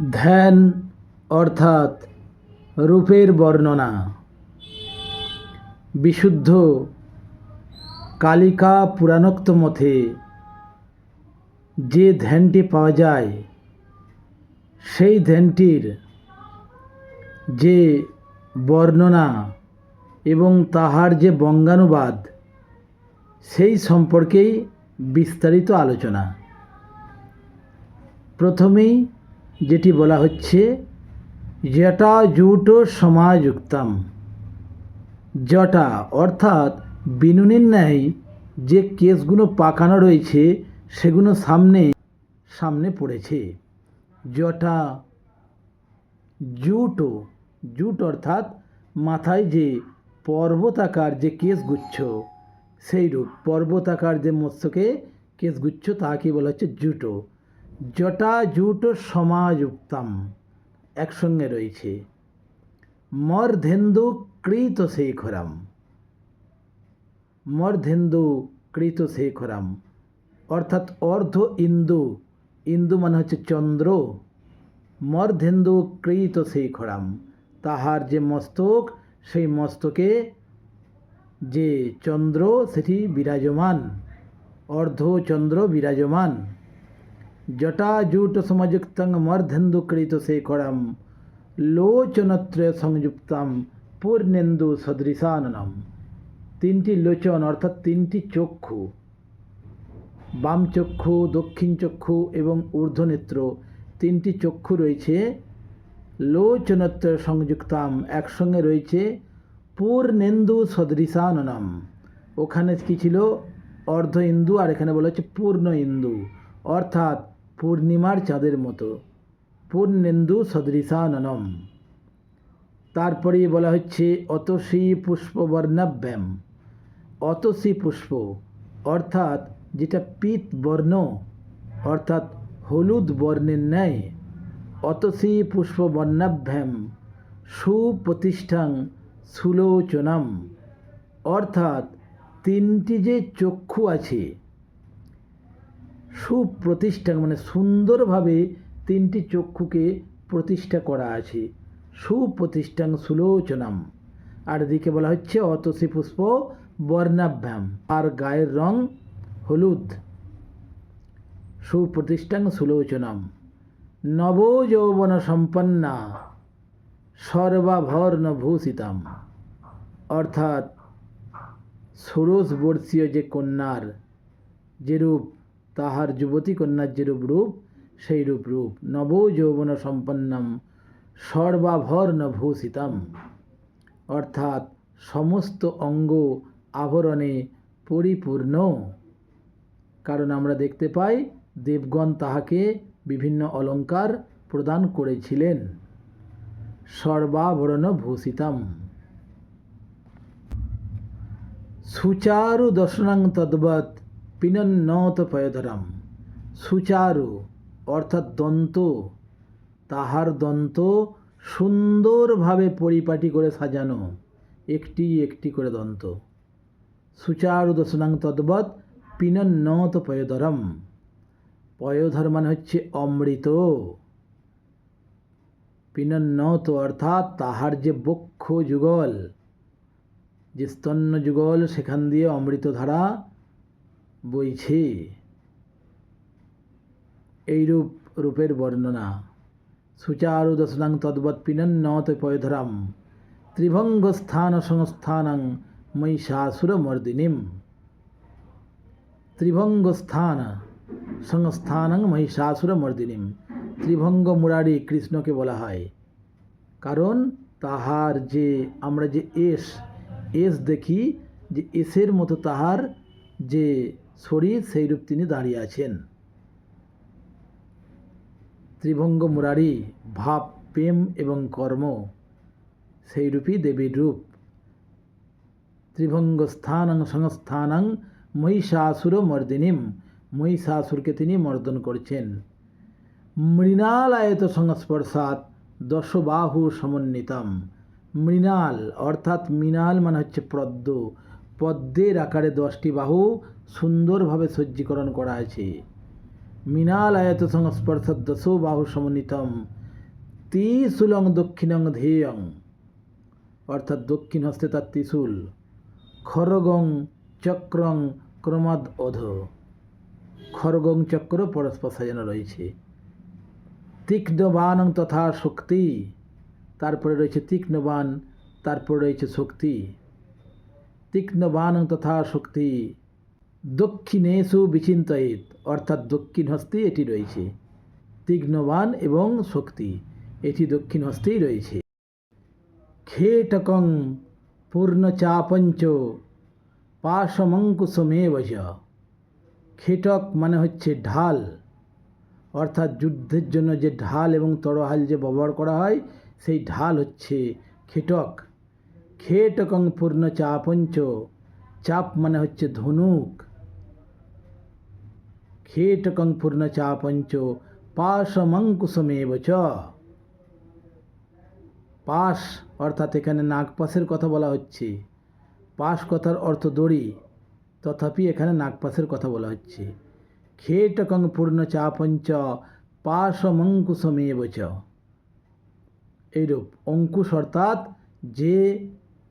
ধ্যান অর্থাৎ রূপের বর্ণনা। বিশুদ্ধ কালিকা পুরাণোক্ত মতে যে ধ্যানটি পাওয়া যায়, সেই ধ্যানটির যে বর্ণনা এবং তাহার যে বঙ্গানুবাদ, সেই সম্পর্কেই বিস্তারিত আলোচনা। প্রথমেই যেটি বলা হচ্ছে জটা জুট সমাযুক্তম। জটা অর্থাৎ বিনুনির ন্যায় যে কেসগুলো পাকানো রয়েছে, সেগুলো সামনে সামনে পড়েছে। জটা, জুটো, জুট অর্থাৎ মাথায় যে পর্বতাকার যে কেশগুচ্ছ সেই রূপ পর্বতাকার যে মস্তকে কেশগুচ্ছ তাকে বলা হচ্ছে জুটো। জটা জুট সমাযুক্তম একসঙ্গে রয়েছে। মর্ধেন্দু কৃত শেখরাম। মর্ধেন্দু কৃত শেখরাম। অর্থাৎ অর্ধ ইন্দু। ইন্দু মানে হচ্ছে চন্দ্র। মর্ধেন্দু কৃত শেখরাম। তাহার যে মস্তক, সেই মস্তকে যে চন্দ্র, সেটি বিরাজমান। অর্ধ চন্দ্র বিরাজমান। জটাজূট সমযুক্তং মর্ধেন্দুকৃত শেখরম লোচনত্রয় সংযুক্তম পূর্ণেন্দু সদৃশাননম তিনটি লোচন অর্থাৎ তিনটি চক্ষু বাম চক্ষু দক্ষিণ চক্ষু এবং ঊর্ধ্বনেত্র তিনটি চক্ষু রয়েছে লোচনত্রয় সংযুক্তাম একসঙ্গে রয়েছে পূর্ণেন্দু সদৃশাননম ওখানে কি ছিল অর্ধ ইন্দু আর এখানে বলা হচ্ছে পূর্ণ ইন্দু অর্থাৎ পূর্ণিমার চাঁদের মতো। পূর্ণেন্দু সদৃশাননম তারপরে বলা হচ্ছে, অতসী পুষ্পবর্ণাভ্যাম অতসী পুষ্প, অর্থাৎ যেটা পিত বর্ণ, অর্থাৎ হলুদ বর্ণের ন্যায়। অতসী পুষ্পবর্ণাভ্যাম সুপ্রতিষ্ঠাং সুলোচনাম। অর্থাৎ তিনটি যে চক্ষু আছে সুপ্রতিষ্ঠা মানে সুন্দরভাবে তিনটি চক্ষুকে প্রতিষ্ঠা করা আছে। সুপ্রতিষ্ঠাং সুলোচনাম। আর দিকে বলা হচ্ছে অতসী পুষ্প বর্ণাভ্যাম। আর গায়ের রং হলুদ। সুপ্রতিষ্ঠাং সুলোচনম। নবযৌবন সম্পন্না সর্বাভর্ণ ভূষিতাম অর্থাৎ ষোড়শ বর্ষীয় যে কন্যার যেরূপ তাহার যুবতী কন্যার যেরূপ রূপ সেই রূপ। রূপ নব যৌবন সম্পন্নম সর্বাভর্ণ ভূষিতম অর্থাৎ সমস্ত অঙ্গ আভরণে পরিপূর্ণ। কারণ আমরা দেখতে পাই, দেবগণ তাহাকে বিভিন্ন অলঙ্কার প্রদান করেছিলেন। সর্বাভরণ ভূষিতম। সুচারু দর্শনাং তদ্বৎ পিনন্নত পয়ধরম সুচারু, অর্থাৎ দন্ত, তাহার দন্ত সুন্দরভাবে পরিপাটি করে সাজানো, একটি একটি করে দন্ত। সুচারু দর্শনাং তদ্বৎ পিনন্নত পয়ধরম পয়োধর মানে হচ্ছে অমৃত। পিনন্নত অর্থাৎ তাহার যে বক্ষ যুগল, যে স্তন্য যুগল, সেখান দিয়ে অমৃতধারা বইছে এইরূপ রূপের বর্ণনা। সুচারু দশনাং তদ্বৎ পিনন্নত পয়ধরাম। ত্রিভঙ্গস্থান সংস্থানং মহিষাসুরমর্দিনীম। ত্রিভঙ্গস্থান সংস্থানং মহিষাসুরমর্দিনীম। ত্রিভঙ্গ মুরারি কৃষ্ণকে বলা হয়। কারণ তাহার যে আমরা যে এস এস দেখি যে এসের মতো তাহার যে শরীর সেই রূপ তিনি দাঁড়িয়ে আছেন। ত্রিভঙ্গ মুরারি, ভাব, প্রেম এবং কর্ম সেই রূপই দেবীর রূপ। ত্রিভঙ্গ স্থানং সংস্থানং মহিষাসুর মর্দিনীম, মহিষাসুরকে তিনি মর্দন করছেন। মৃণালায়ত সংস্পর্শাৎ দশবাহু সমন্বিতম। মৃণাল অর্থাৎ মৃণাল মানে হচ্ছে পদ্ম পদ্মের আকারে দশটি বাহু সুন্দরভাবে সজ্জীকরণ করা আছে মৃণালায়ত সংস্পর্শ দশ বাহু সমন্বিতম। ত্রিশূলং দক্ষিণং ধেয়ং। অর্থাৎ দক্ষিণ হস্তে তার ত্রিশূল। খরগং চক্রং ক্রমাদ অধ। খরগং চক্র পরস্পর সাজানো রয়েছে। তীক্ষ্ণবানং তথা শক্তি। তারপরে রয়েছে তীক্ষ্ণবান তারপরে রয়েছে শক্তি। তীক্ষ্ণবানং তথা শক্তি। দক্ষিণেশু বিচিন্তয়িত, অর্থাৎ দক্ষিণ হস্তে এটি রয়েছে। তীক্ষ্ণবান এবং শক্তি, এটি দক্ষিণ হস্তেই রয়েছে। খেটকং পূর্ণচাপঞ্চ পাশমঙ্কুশমেবজ খেটক মানে হচ্ছে ঢাল, অর্থাৎ যুদ্ধের জন্য যে ঢাল এবং তরোয়াল যে ব্যবহার করা হয়, সেই ঢাল হচ্ছে খেটক। খেটকং পূর্ণ চাপঞ্চ, চাপ মানে হচ্ছে ধনুক। খেটকং পূর্ণ চাপঞ্চ পাশমঙ্কুশমেব চ পাশ অর্থাৎ এখানে নাগপাশের কথা বলা হচ্ছে। পাশ কথার অর্থ দড়ি, তথাপি এখানে নাগপাশের কথা বলা হচ্ছে। খেটকং পূর্ণ চাপঞ্চ পাশমঙ্কুশমেব চ এইরূপ অঙ্কুশ অর্থাৎ যে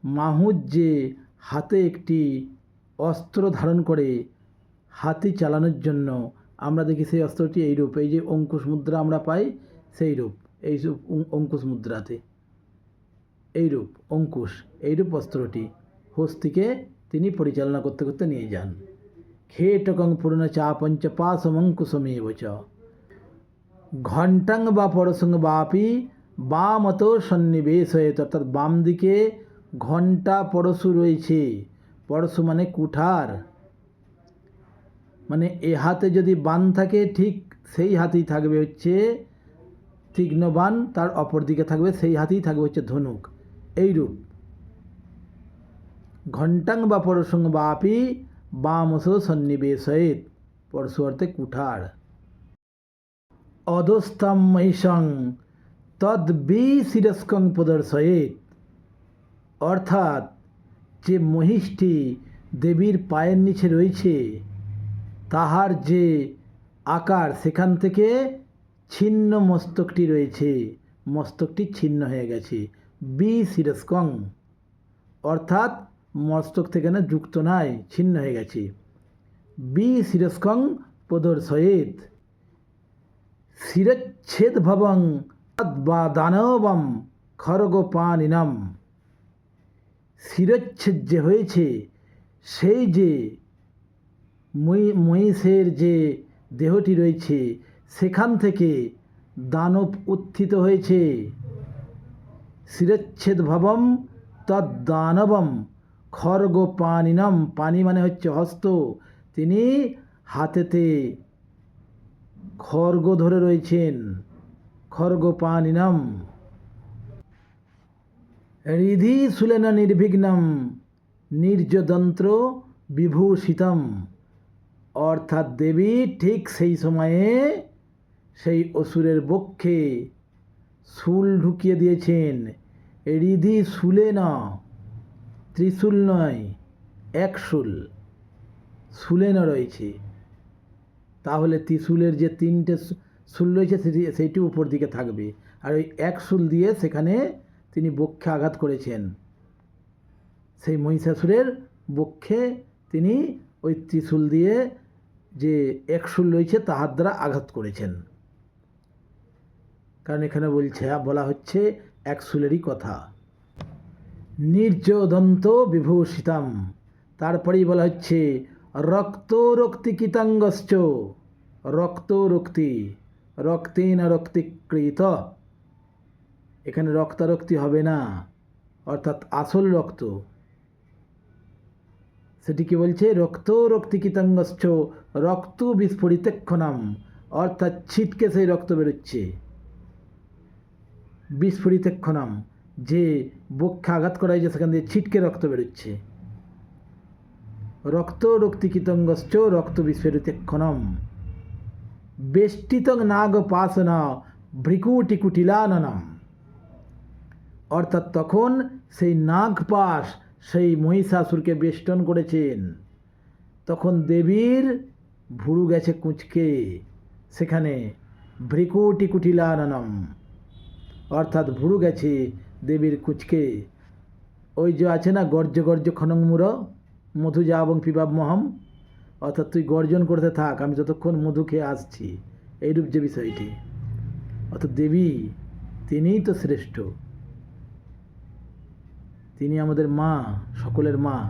মাহুত যে হাতে একটি অস্ত্র ধারণ করে হাতি চালানোর জন্য, আমরা দেখি সেই অস্ত্রটি এই রূপ এই যে অঙ্কুশ মুদ্রা আমরা পাই সেই রূপ এই অঙ্কুশ মুদ্রাতে। এইরূপ, অঙ্কুশ, এইরূপ অস্ত্রটি হস্তিকে তিনি পরিচালনা করতে করতে নিয়ে যান। খেটকং পূর্ণ চা পঞ্চ পাশমঙ্কুশমেব চ। ঘণ্টাং বা পরসং বাপি বামত সন্নিবেশ হয়ে অর্থাৎ বাম দিকে ঘণ্টা পরশু রয়েছে। পরশু মানে কুঠার। মানে এ হাতে যদি বান থাকে, ঠিক সেই হাতেই থাকবে হচ্ছে তীক্ষ্ণ বান, তার অপর দিকে থাকবে সেই হাতেই থাকবে হচ্ছে ধনুক। এইরূপ। ঘণ্টাং বা পরসং বাপি বামস সন্নিবেশয়েত। পরশু অর্থে কুঠার। অধস্তম মহিষং তদ বিশিরস্কং প্রদর্শয়েত। অর্থাৎ যে মহিষটি দেবীর পায়ের নিচে রয়েছে, তাহার যে আকার, সেখান থেকে ছিন্ন মস্তকটি রয়েছে। মস্তকটি ছিন্ন হয়ে গেছে। বি শিরস্কং। অর্থাৎ মস্তক থেকে না যুক্ত নাই, ছিন্ন হয়ে গেছে। বি শিরস্কং প্রদর্শয়েত। শিরচ্ছেদ ভবং দানবম খড়গপানিনম শিরচ্ছেদ যে হয়েছে, সেই যে মহিষের যে দেহটি রয়েছে, সেখান থেকে দানব উত্থিত হয়েছে। শিরচ্ছেদ ভবম তদ্দানবম খর্গ পানিনম পানি মানে হচ্ছে হস্ত। তিনি হাতেতে খর্গ ধরে রয়েছেন। খর্গ পানিনম হৃদি সুলেন নির্বিঘ্নম নির্যদন্ত্র বিভূষিতম। অর্থাৎ দেবী ঠিক সেই সময়ে সেই অসুরের বক্ষে শুল ঢুকিয়ে দিয়েছেন। রিধি শুলে না ত্রিশূল নয়, এক শুল শুলে না রয়েছে। তাহলে ত্রিশুলের যে তিনটে শুল রয়েছে, সেটি সেইটি উপর দিকে থাকবে। আর ওই এক শুল দিয়ে সেখানে তিনি বক্ষে আঘাত করেছেন। সেই মহিষাসুরের বক্ষে তিনি ওই ত্রিশূল দিয়ে যে এক শুল রয়েছে, তাহার দ্বারা আঘাত করেছেন। কারণ এখানে বলছে, বলা হচ্ছে একশুলেরই কথা। নির্যদন্ত বিভূষিতাম, তারপরেই বলা হচ্ছে রক্ত রক্তি কীতাঙ্গশ্চ, রক্ত রক্তি, রক্তেন রক্তিকৃত এখানে রক্তারক্তি হবে না, অর্থাৎ আসল রক্ত। সেটি কি বলছে? রক্ত রক্তি কীতাঙ্গশ্চ, রক্ত বিস্ফোরিতক্ষণাম, অর্থাৎ ছিটকে সেই রক্ত বেরোচ্ছে। বিস্ফোরিতক্ষণাম, যে বক্ষে আঘাত করা হয়েছে সেখান দিয়ে ছিটকে রক্ত বেরোচ্ছে। রক্ত রক্তিকিতঙ্গশ্চ রক্ত বিস্ফোরিতক্ষণম। বেষ্টিতং নাগ পাসন ভ্রিকুটি কুটিলাননম অর্থাৎ তখন সেই নাগপাশ সেই মহিষাসুরকে বেষ্টন করেছেন। তখন দেবীর ভুরু গেছে কুঁচকে, সেখানে ভ্রিকুটি কুটিলাননম অর্থাৎ ভুরু গেছে দেবীর কুচকে। ওই যে আছে না গর্জ গর্জ খনংমুর মধু যা এবং পিবাব মহম, অর্থাৎ তুই গর্জন করতে থাক, আমি যতক্ষণ মধু খেয়ে আসছি। এইরূপ যে বিষয়টি। অর্থাৎ দেবী, তিনিই তো শ্রেষ্ঠ। তিনি আমাদের মা, সকলের মা।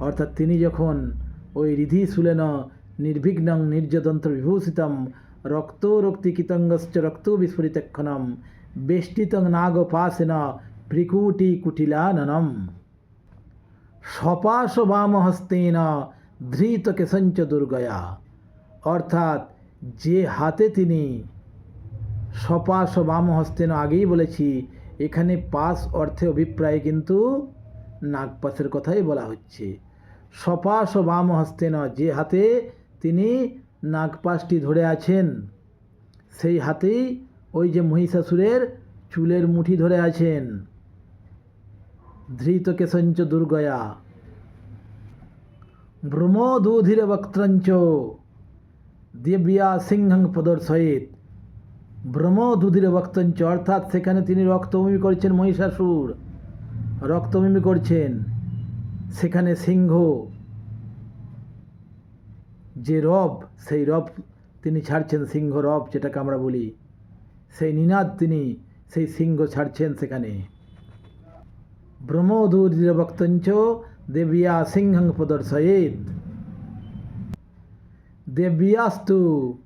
অর্থাৎ তিনি যখন ওই রিধি সুলেন নির্বিঘ্নং নির্যতন্ত্র বিভূষিতম রক্ত রক্তি কিতঙ্গশ্চ রক্ত বিস্ফুরিতক্ষণম বেষ্টিতং নাগপাসেন ভ্রিকুটি কুটিলাননম। সপাশ বামহস্তেন ধৃত কেশঞ্চ দুর্গয়া। অর্থাৎ যে হাতে তিনি সপাশ বামহস্তেন আগেই বলেছি এখানে পাশ অর্থে অভিপ্রায় কিন্তু নাগপাশের কথাই বলা হচ্ছে। সপাশ বামহস্তেন যে হাতে তিনি নাগপাশটি ধরে আছেন, সেই হাতেই ওই যে মহিষাসুরের চুলের মুঠি ধরে আছেন। ধৃত কেশঞ্চ দুর্গয়া। ভ্রমদূধির বক্ত্রঞ্চ। দিব্যা সিংহং প্রদর্শয়িত ব্রহ্মদুধির বক্তঞ্চ অর্থাৎ সেখানে তিনি রক্তভূমি করছেন মহিষাসুর। রক্তভূমি করছেন সেখানে সিংহ। যে রব, সেই রব তিনি ছাড়ছেন, সিংহ রব যেটাকে আমরা বলি। সেই নিনাদ তিনি, সেই সিংহ ছাড়ছেন সেখানে। ব্রহ্মদূর বক্তঞ্চ দেবিয়া সিংহং প্রদর্শয়েত। দেব্যাস্তু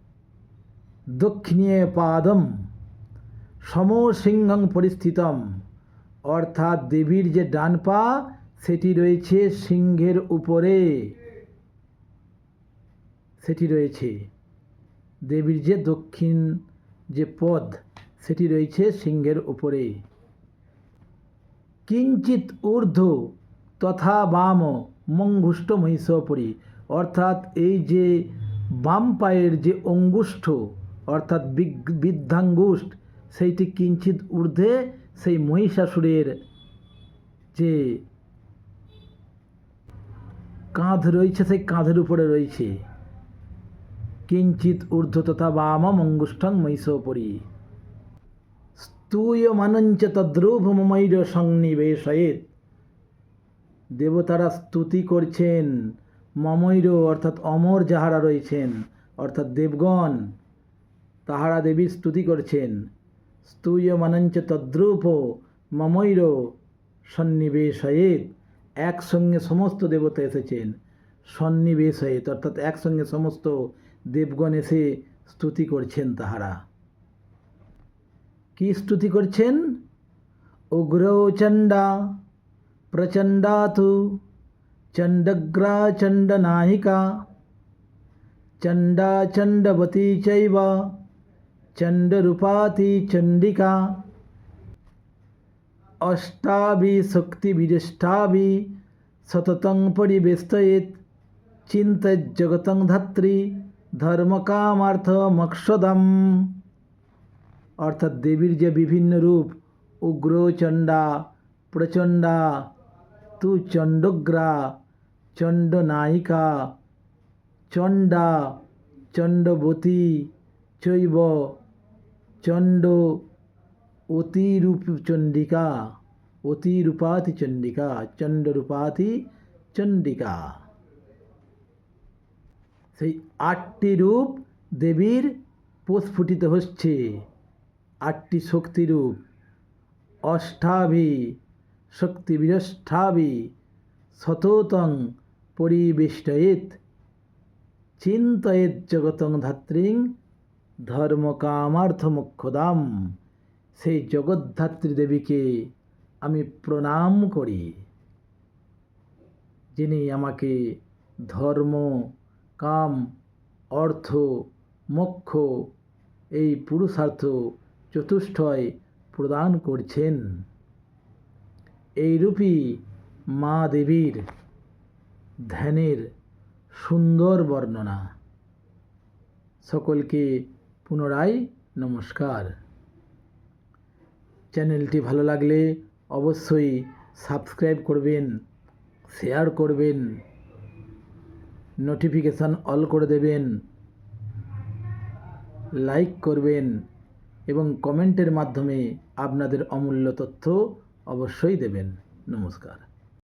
দক্ষিণে পাদম সমসিংহং পরিস্থিতম। অর্থাৎ দেবীর যে ডান পা, সেটি রয়েছে সিংহের উপরে। সেটি রয়েছে। দেবীর যে দক্ষিণ যে পদ, সেটি রয়েছে সিংহের উপরে। কিঞ্চিত ঊর্ধ্ব তথা বাম মঙ্গুষ্ঠ মহিষপরি। অর্থাৎ এই যে বাম পায়ের যে অঙ্গুষ্ঠ অর্থাৎ বৃদ্ধাঙ্গুষ্ঠ সেইটি কিঞ্চিত ঊর্ধ্বে সেই মহিষাসুরের যে কাঁধ রয়েছে, সেই কাঁধের উপরে রয়েছে। কিঞ্চিত ঊর্ধ্ব তথা বাম অঙ্গুষ্ঠং মহিষপরি। স্তূয়মানঞ্চ তদ্রূপমৈর সংনিবেশয়েত দেবতারা স্তুতি করছেন, মমৈর অর্থাৎ অমর যাহারা রয়েছেন, অর্থাৎ দেবগণ। তাহারা দেবীর স্তুতি করছেন। স্তূয়মানঞ্চ তদ্রূপ মমৈর সন্নিবেশয়েত। একসঙ্গে সমস্ত দেবতা এসেছেন। সন্নিবেশয়েত, অর্থাৎ একসঙ্গে সমস্ত দেবগণ এসে স্তুতি করছেন তাহারা। কি স্তুতি করছেন? উগ্রচণ্ডা প্রচণ্ডা তু চণ্ডগ্রা চণ্ডনায়িকা চণ্ডা চণ্ডবতী চৈব চণ্ডরূপাতি চণ্ডিকা অষ্টাভি শক্তিবিরিষ্টাভি সততং পরিবেষ্টয়েত চিন্তজগতং ধাত্রী ধর্মকামার্থ মক্ষদম অর্থাৎ দেবীর যে বিভিন্ন রূপ উগ্রচণ্ডা প্রচণ্ডা তু চণ্ডগ্রা চণ্ডনায়িকা চণ্ডা চণ্ডবতী চৈব চণ্ড অতিরূপ চণ্ডিকা অতিরূপাতি চণ্ডিকা চণ্ডরূপাতি চণ্ডিকা সেই আটটি রূপ দেবীর প্রস্ফুটিত হচ্ছে। আটটি শক্তিরূপ, অষ্টাভি শক্তিবিরষ্ঠাভি সততং পরিবেষ্টয়েত চিন্তয়েত জগতং ধাত্রীং ধর্মকামার্থমক্ষদাম সেই জগদ্ধাত্রী দেবীকে আমি প্রণাম করি, যিনি আমাকে ধর্ম, কাম, অর্থ, মোক্ষ, এই পুরুষার্থ চতুষ্টয় প্রদান করছেন। এইরূপই মা দেবীর ধ্যানের সুন্দর বর্ণনা। সকলকে পুনরায় নমস্কার। চ্যানেলটি ভালো লাগলে অবশ্যই সাবস্ক্রাইব করবেন, শেয়ার করবেন, নোটিফিকেশান অল করে দেবেন, লাইক করবেন এবং কমেন্টের মাধ্যমে আপনাদের অমূল্য তথ্য অবশ্যই দেবেন। নমস্কার।